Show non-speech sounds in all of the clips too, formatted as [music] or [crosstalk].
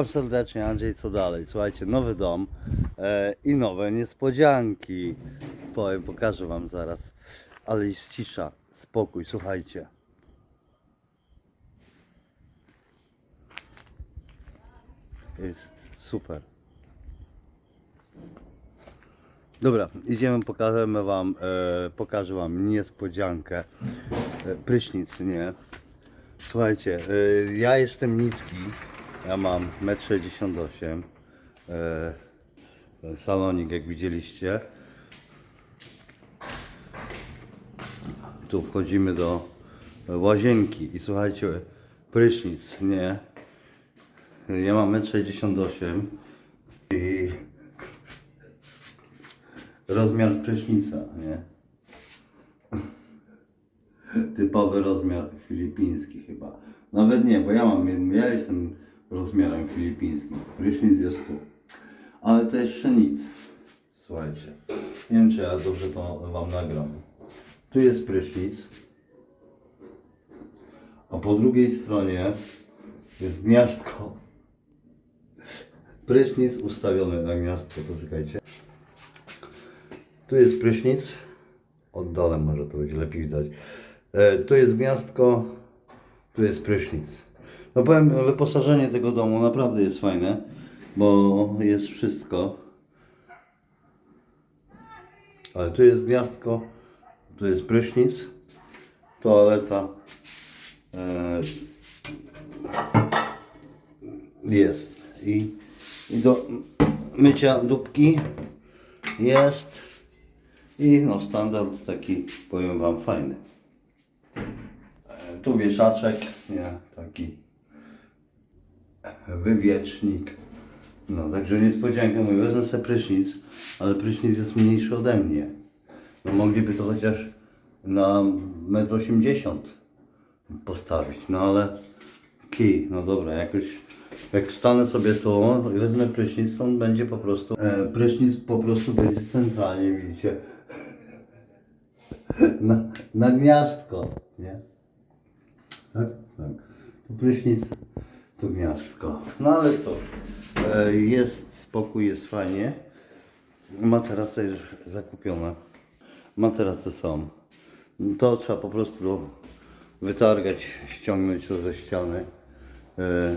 Witam serdecznie, Andrzej, co dalej? Słuchajcie, nowy dom e, i nowe niespodzianki. Powiem, pokażę wam zaraz. Ale jest cisza, spokój, słuchajcie. Jest super. Dobra, idziemy, pokażemy wam, e, pokażę wam niespodziankę. E, prysznic, nie? Słuchajcie, y, ja jestem niski, ja mam 1,68 m. Ten salonik, jak widzieliście. Tu wchodzimy do łazienki i słuchajcie, prysznic, nie? Ja mam 1,68 m i rozmiar prysznica, nie? typowy rozmiar filipiński chyba. Nawet nie, bo ja mam, ja jestem rozmiarem filipińskim. Prysznic jest tu. Ale to jeszcze nic. Słuchajcie. Nie wiem, czy ja dobrze to wam nagram. Tu jest prysznic. A po drugiej stronie jest gniazdko. Prysznic ustawiony na gniazdko, poczekajcie. Tu jest prysznic. Oddolę może to będzie lepiej widać. E, tu jest gniazdko, tu jest prysznic. No powiem, wyposażenie tego domu naprawdę jest fajne, bo jest wszystko. Ale tu jest gniazdko, tu jest prysznic, toaleta. E, jest. I, I do mycia dupki jest. I no standard taki, powiem Wam, fajny. E, Tu wieszaczek, nie, taki wywiecznik. No, także niespodzianka, mówię, wezmę sobie prysznic, ale prysznic jest mniejszy ode mnie. No mogliby to chociaż na 1,80 m postawić, no ale kij, no dobra, jakoś jak stanę sobie tu i wezmę prysznic, to on będzie po prostu, e, prysznic po prostu będzie centralnie, widzicie, [laughs] na, na gniazdko, nie? Tak? Tak. Tu prysznic, tu gniazdko. No ale co? E, jest spokój, jest fajnie. Materace już zakupione. Materace są. To trzeba po prostu wytargać, ściągnąć to ze ściany. E,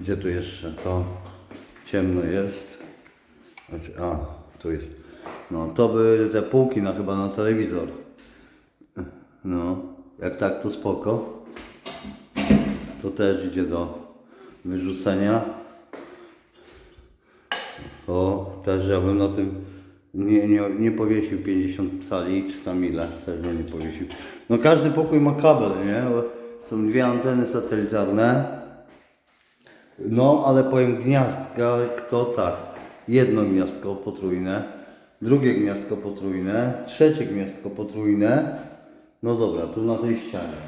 gdzie tu jeszcze? To ciemno jest. Znaczy, a, tu jest. No, to były te półki na chyba na telewizor. No, jak tak to spoko. To też idzie do wyrzucenia. To też ja bym na tym nie, nie, nie powiesił 50 cali, czy tam ile, też bym nie powiesił. No każdy pokój ma kabel, nie? Są dwie anteny satelitarne. No, ale powiem gniazdka, kto tak. Jedno gniazdko potrójne, drugie gniazdko potrójne, trzecie gniazdko potrójne. No dobra, tu na tej ścianie.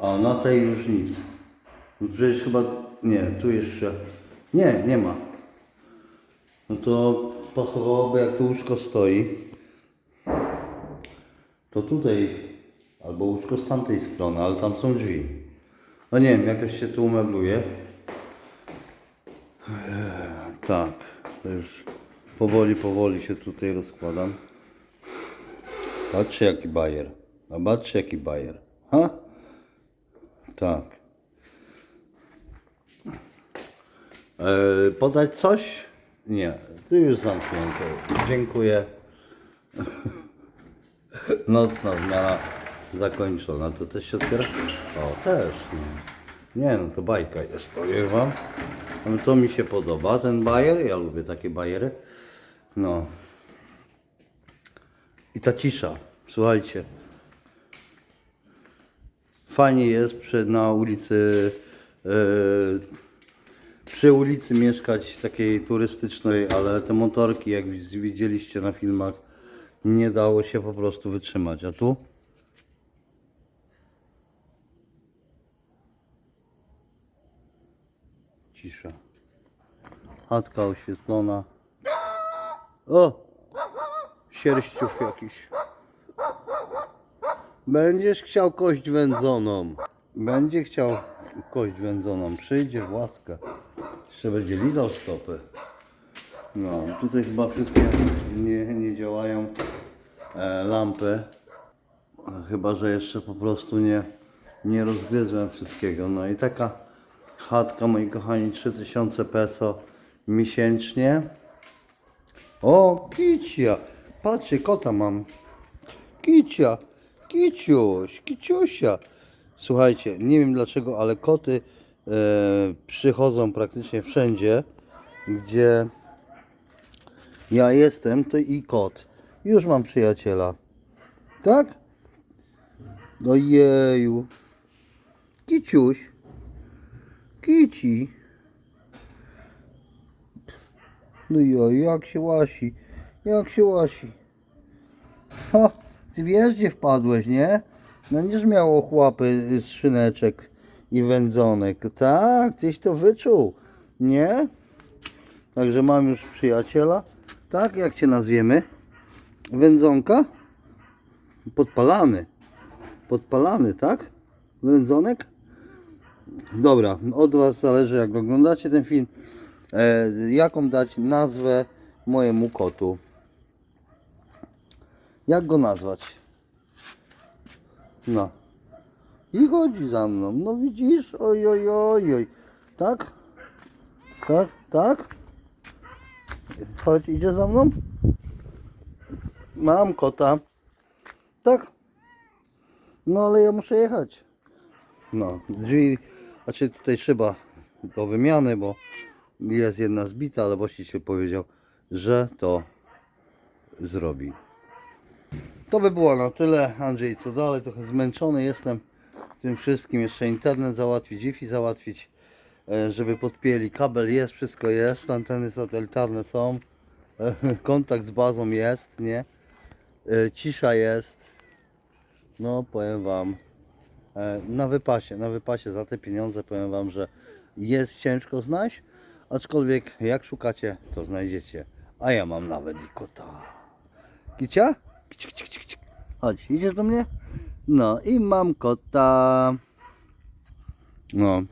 A na tej już nic. No przecież chyba, nie, tu jeszcze, nie, nie ma. No to pasowałoby jak tu łóżko stoi, to tutaj, albo łóżko z tamtej strony, ale tam są drzwi. No nie wiem, jakoś się tu umebluje. Eee, Tak, to już powoli, powoli się tutaj rozkładam. Patrzcie jaki bajer. A patrzcie jaki bajer. Ha? Tak. Eee, podać coś? Nie, ty już zamknięte. Dziękuję. Nocna zmiana zakończona. To też się otwiera? O, też. Nie, nie no to bajka jest, powiem wam. No, to mi się podoba, ten bajer. Ja lubię takie bajery. No. I ta cisza. Słuchajcie. Fajnie jest przy, na ulicy e, przy ulicy mieszkać takiej turystycznej, ale te motorki, jak widzieliście na filmach, nie dało się po prostu wytrzymać. A tu? Cisza. Chatka oświetlona. O! Sierściuch jakiś. Będziesz chciał kość wędzoną. Będzie chciał kość wędzoną. Przyjdzie w łaskę. Jeszcze będzie lizał stopy. No, tutaj chyba wszystkie nie, nie działają e, lampy. Chyba, że jeszcze po prostu nie, nie rozgryzłem wszystkiego. No i taka chatka, moi kochani, 3000 peso miesięcznie. O, kicia! Patrzcie, kota mam. Kicia, kiciuś, kiciusia. Słuchajcie, nie wiem dlaczego, ale koty przychodzą praktycznie wszędzie, gdzie ja jestem, to i kot. Już mam przyjaciela. Tak? Ojeju. Kiciuś. Kici. No jo, jak się łasi. Jak się łasi. Ha, ty wiesz gdzie wpadłeś, nie? Będziesz miał ochłapy z szyneczek i wędzonek. Tak, tyś to wyczuł. Nie? Także mam już przyjaciela. Tak, jak cię nazwiemy? Wędzonka? Podpalany. Podpalany, tak? Wędzonek? Dobra, od Was zależy jak oglądacie ten film. E, jaką dać nazwę mojemu kotu? Jak go nazwać? No. I chodzi za mną. No widzisz? Oj, oj, oj, oj. Tak? Tak? Tak? Chodź, idzie za mną? Mam kota. Tak? No ale ja muszę jechać. No, drzwi, znaczy tutaj szyba do wymiany, bo jest jedna zbita, ale właściciel powiedział, że to zrobi. To by było na tyle. Andrzej, co dalej? Trochę zmęczony jestem tym wszystkim. Jeszcze internet załatwić, Wi-Fi załatwić, e, żeby podpięli. Kabel jest, wszystko jest. Anteny satelitarne są. [laughs] Kontakt z bazą jest, nie? E, Cisza jest. No, powiem Wam. e, Na wypasie, na wypasie za te pieniądze powiem Wam, że jest ciężko znaleźć. Aczkolwiek jak szukacie, to znajdziecie. A ja mam nawet i kota. Kicia? Kici, kici, kici, kici. Chodź, idziesz do mnie? No i mam kota. No.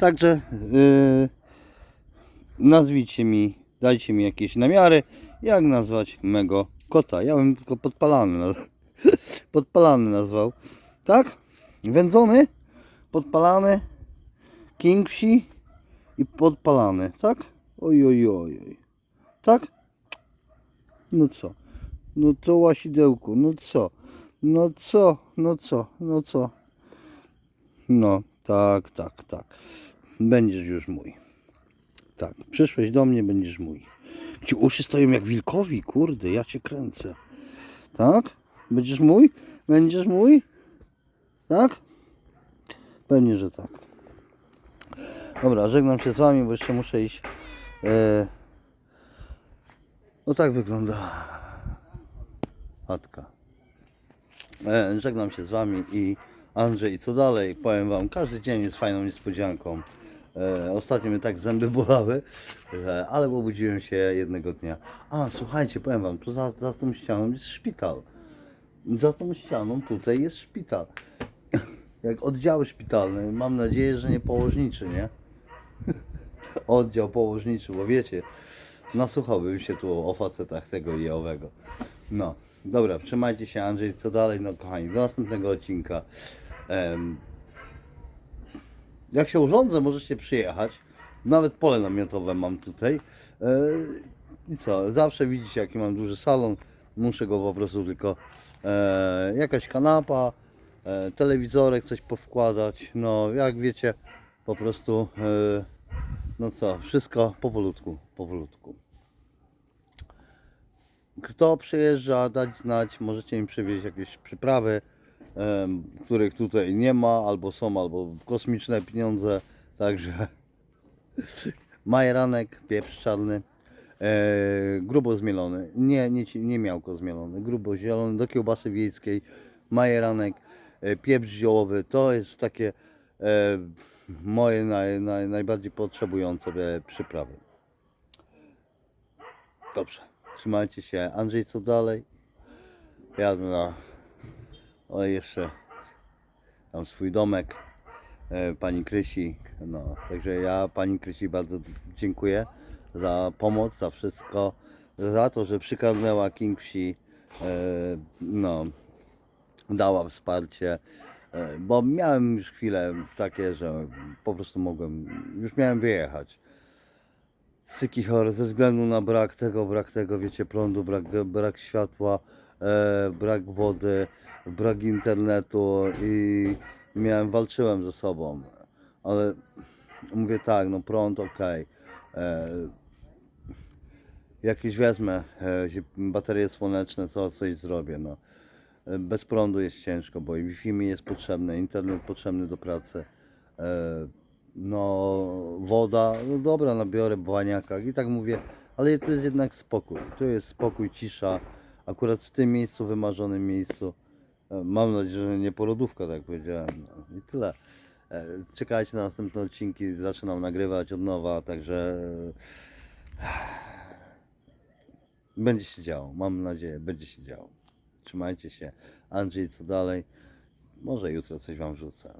Także yy, nazwijcie mi, dajcie mi jakieś namiary, jak nazwać mego kota. Ja bym tylko podpalany, [laughs] podpalany nazwał. Tak? Wędzony, podpalany, kingsi i podpalany, tak? Oj, oj, oj, oj. Tak? No co? No co łasidełku, no co? No co? No co? No co? No, tak, tak, tak. Będziesz już mój. Tak, przyszłeś do mnie, będziesz mój. Ci uszy stoją jak wilkowi, kurde, ja cię kręcę. Tak? Będziesz mój? Będziesz mój? Tak? Pewnie, że tak. Dobra, żegnam się z wami, bo jeszcze muszę iść. E... No tak wygląda chatka. E, żegnam się z Wami i Andrzej, co dalej? Powiem Wam, każdy dzień jest fajną niespodzianką. E, ostatnio mnie tak zęby [laughs] bolały, ale obudziłem się jednego dnia. A, słuchajcie, powiem Wam, tu za, za tą ścianą jest szpital. Za tą ścianą tutaj jest szpital. [laughs] Jak oddziały szpitalne, mam nadzieję, że nie położniczy, nie? [laughs] Oddział położniczy, bo wiecie, nasłuchałbym się tu o facetach tego i owego. No, dobra, trzymajcie się Andrzej, co dalej? No kochani, do następnego odcinka. Jak się urządzę, możecie przyjechać. Nawet pole namiotowe mam tutaj. E, I co, zawsze widzicie jaki mam duży salon. Muszę go po prostu tylko e, jakaś kanapa, e, telewizorek, coś powkładać. No, jak wiecie, po prostu no co, wszystko powolutku, powolutku. Kto przyjeżdża, dać znać, możecie mi przywieźć jakieś przyprawy, których tutaj nie ma, albo są, albo kosmiczne pieniądze, także [laughs] majeranek, pieprz czarny, e, grubo zmielony, nie, nie, nie miałko zmielony, grubo zielony, do kiełbasy wiejskiej, majeranek, e, pieprz ziołowy, to jest takie e, moje naj, naj, najbardziej potrzebujące przyprawy. Dobrze, trzymajcie się. Andrzej, co dalej? Jadę na... O, jeszcze mam swój domek. e, pani Krysi. No, także ja pani Krysi bardzo dziękuję za pomoc, za wszystko, za to, że przykarnęła King Wsi, e, no, dała wsparcie, e, bo miałem już chwile takie, że po prostu mogłem, już miałem wyjechać. Z Sykichor ze względu na brak tego, brak tego, wiecie, prądu, brak, brak światła, e, brak wody, brak internetu i miałem, walczyłem ze sobą, ale mówię tak, no prąd ok, e, jakieś wezmę, e, baterie słoneczne, to coś zrobię, no. E, Bez prądu jest ciężko, bo i Wi-Fi mi jest potrzebne, internet potrzebny do pracy. E, No, woda, no dobra, nabiorę baniakach i tak mówię, ale tu jest jednak spokój. Tu jest spokój, cisza. Akurat w tym miejscu, wymarzonym miejscu. E, Mam nadzieję, że nie porodówka, tak powiedziałem. No, I tyle. E, Czekajcie na następne odcinki, zaczynam nagrywać od nowa, także e, będzie się działo. Mam nadzieję, będzie się działo. Trzymajcie się. Andrzej, co dalej? Może jutro coś Wam wrzucę.